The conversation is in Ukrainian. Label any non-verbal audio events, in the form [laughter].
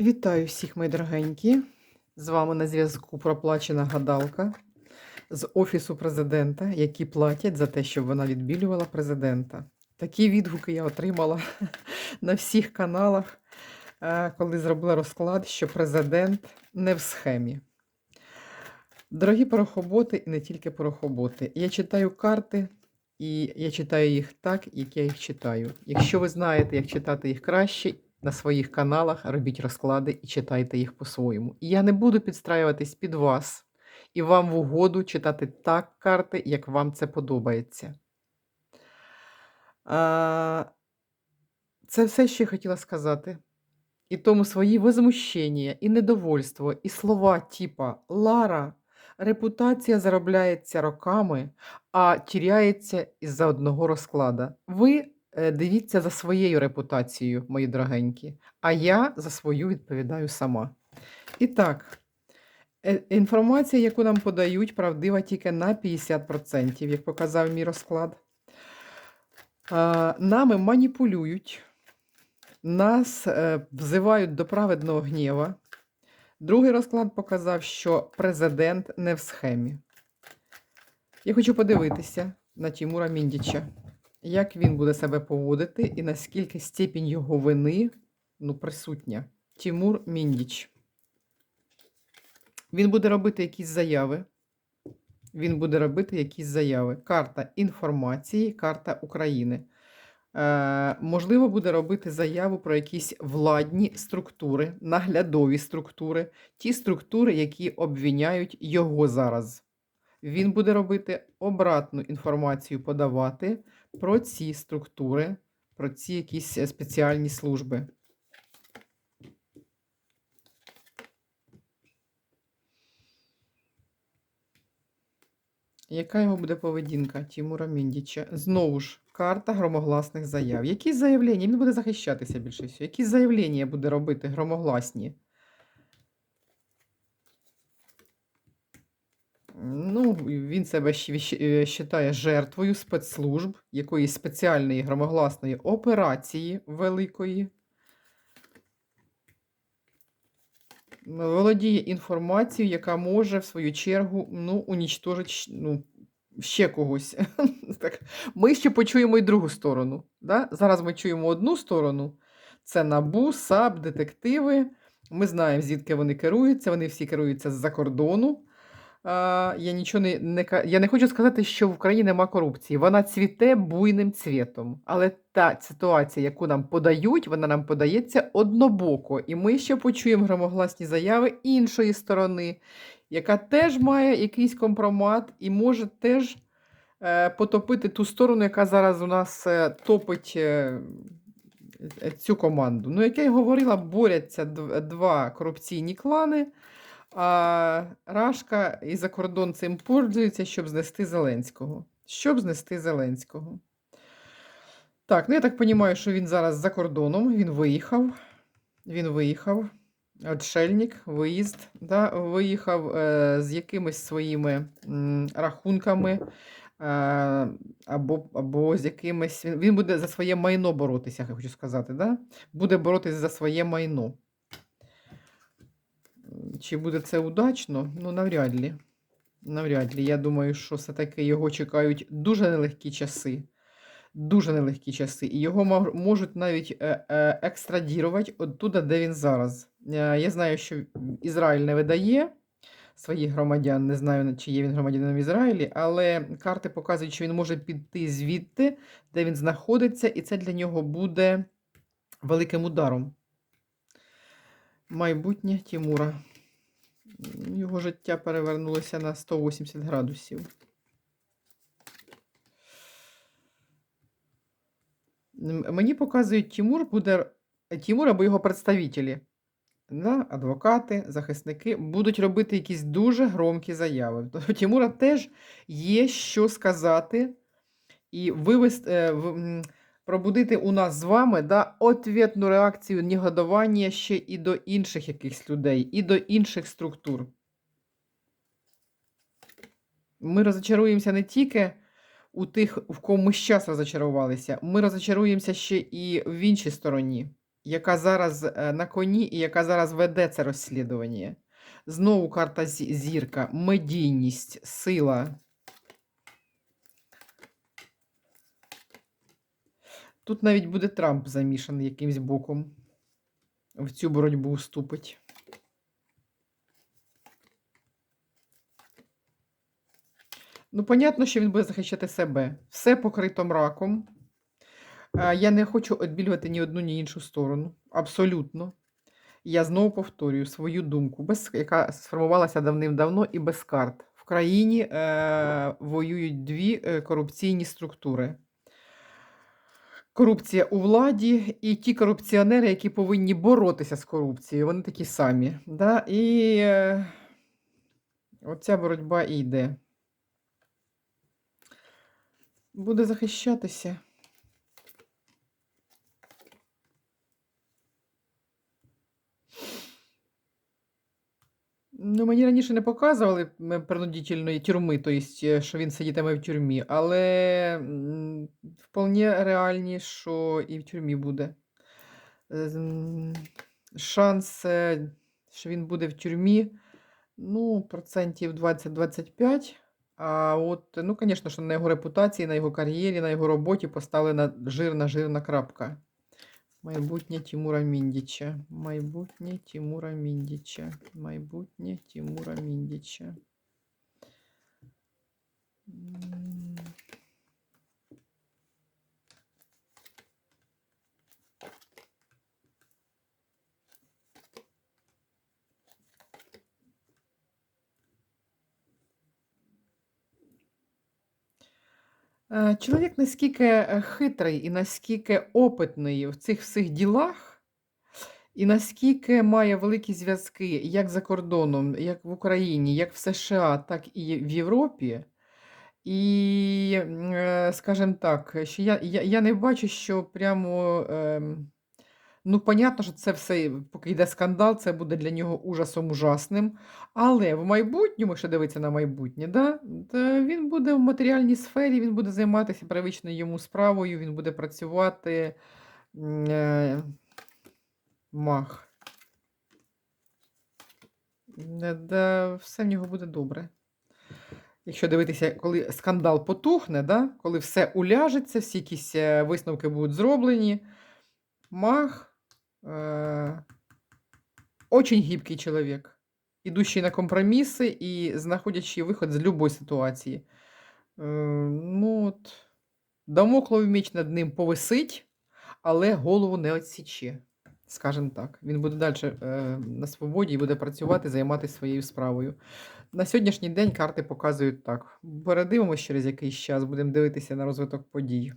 Вітаю всіх, мої дорогенькі. З вами на зв'язку проплачена гадалка з Офісу президента, які платять за те, щоб вона відбілювала президента. Такі відгуки я отримала [laughs] на всіх каналах, е, коли зробила розклад, що президент не в схемі. Дорогі порохоботи і не тільки порохоботи. Я читаю карти, і я читаю їх так, як я їх читаю. Якщо ви знаєте, як читати їх краще, на своїх каналах робіть розклади і читайте їх по-своєму. І я не буду підстраюватись під вас і вам в угоду читати так карти, як вам це подобається. Це все, що я хотіла сказати. І тому свої возмущення, і недовольство, і слова типа Лара, репутація заробляється роками, а тіряється із-за одного розклада. Ви дивіться за своєю репутацією, мої дорогенькі, а я за свою відповідаю сама. І так, е, інформація, яку нам подають, правдива тільки на 50%, як показав мій розклад. Нами маніпулюють, нас е, взивають до праведного гнєва. Другий розклад показав, що президент не в схемі. Я хочу подивитися на Тімура Міндіча, як він буде себе поводити і наскільки степінь його вини ну, присутня. Тімур Міндіч. Він буде робити якісь заяви. Він буде робити якісь заяви. Карта інформації, карта України. Е, можливо, буде робити заяву про якісь владні структури, наглядові структури, ті структури, які обвиняють його зараз. Він буде робити обратну інформацію, подавати про ці структури, про ці якісь е, спеціальні служби. Яка його буде поведінка Тімура Міндіча? Знову ж, карта громогласних заяв. Які заявлення? Він буде захищатися більше всього. Які заявлення буде робити громогласні? Ну, він себе вважає жертвою спецслужб, якоїсь спеціальної громогласної операції великої. володіє інформацією, яка може, в свою чергу, ну, унічтожити ну, ще когось. [laughs] так. Ми ще почуємо і другу сторону. Да? Зараз ми чуємо одну сторону: це набу, САП, детективи. Ми знаємо, звідки вони керуються. Вони всі керуються з-за кордону. Я нічого не, не я не хочу сказати, що в Україні нема корупції. Вона цвіте буйним цвітом. Але та ситуація, яку нам подають, вона нам подається однобоко. І ми ще почуємо громогласні заяви іншої сторони, яка теж має якийсь компромат і може теж е, потопити ту сторону, яка зараз у нас е, топить е, цю команду. Ну, як я й говорила, борються два корупційні клани. А Рашка і за кордон цим пользується, щоб знести Зеленського. Щоб знести Зеленського. Так, ну я так розумію, що він зараз за кордоном, він виїхав. Він виїхав. Отшельник, виїзд, да, виїхав е, з якимись своїми м, рахунками, е, або або з якимись. Він буде за своє майно боротися, я хочу сказати. Да? Буде боротися за своє майно. Чи буде це удачно? Ну, навряд ли. Навряд ли. Я думаю, що все-таки його чекають дуже нелегкі часи. Дуже нелегкі часи. І його можуть навіть е, е, екстрадірувати оттуда, де він зараз. Е, я знаю, що Ізраїль не видає своїх громадян. Не знаю, чи є він громадянином Ізраїлі, але карти показують, що він може піти звідти, де він знаходиться, і це для нього буде великим ударом майбутнє Тімура. Його життя перевернулося на 180 градусів. Мені показують, Тімур буде Тімур або його представителі, да, адвокати, захисники будуть робити якісь дуже громкі заяви. Тобто Тімура теж є що сказати і вивести. Пробудити у нас з вами да, ответну реакцію негодування ще і до інших якихось людей, і до інших структур. Ми розчаруємося не тільки у тих, в кому ми зараз розчарувалися, ми розчаруємося ще і в іншій стороні. яка зараз е, на коні і яка зараз веде це розслідування. Знову карта зірка, медійність, сила. Тут навіть буде Трамп замішаний якимсь боком. В цю боротьбу вступить. Ну, понятно, що він буде захищати себе. Все покрито мраком. Я не хочу відбілювати ні одну, ні іншу сторону. Абсолютно. Я знову повторюю свою думку, без, яка сформувалася давним-давно і без карт. В країні е, воюють дві е, корупційні структури. Корупція у владі і ті корупціонери, які повинні боротися з корупцією, вони такі самі. Да? І е, оця боротьба і йде. Буде захищатися. Ну, мені раніше не показували принудительної тюрми, тобто, що він сидітиме в тюрмі, але м, вполне реальні, що і в тюрмі буде. Е, з- м, Шанс, е, що він буде в тюрмі, ну, процентів 20-25. А от, ну, звісно, що на його репутації, на його кар'єрі, на його роботі поставлена жирна жирна крапка. Майбутнє Тимура Міндіча. Майбутнє Тимура Міндіча. Майбутнє Тимура Міндіча. Е, Чоловік наскільки е, хитрий і наскільки опитний в цих всіх ділах, і наскільки має великі зв'язки як за кордоном, як в Україні, як в США, так і в Європі. І, е, скажімо так, що я, я, я не бачу, що прямо. ем, Ну, понятно, що це все, поки йде скандал, це буде для нього ужасом ужасним. Але в майбутньому, якщо дивитися на майбутнє, да, то він буде в матеріальній сфері, він буде займатися привичною йому справою, він буде працювати. Е, мах. Да, да, все в нього буде добре. Якщо дивитися, коли скандал потухне, да, коли все уляжеться, всі якісь е, висновки будуть зроблені. Мах. Э, очень гибкий чоловік, ідущий на компроміси і знаходячи виход з будь-якої ситуації. Е, ну, от, Дамоклов меч над ним повисить, але голову не відсіче. Скажімо так. Він буде далі е, на свободі і буде працювати, займатися своєю справою. На сьогоднішній день карти показують так. Передивимося через якийсь час, будемо дивитися на розвиток подій.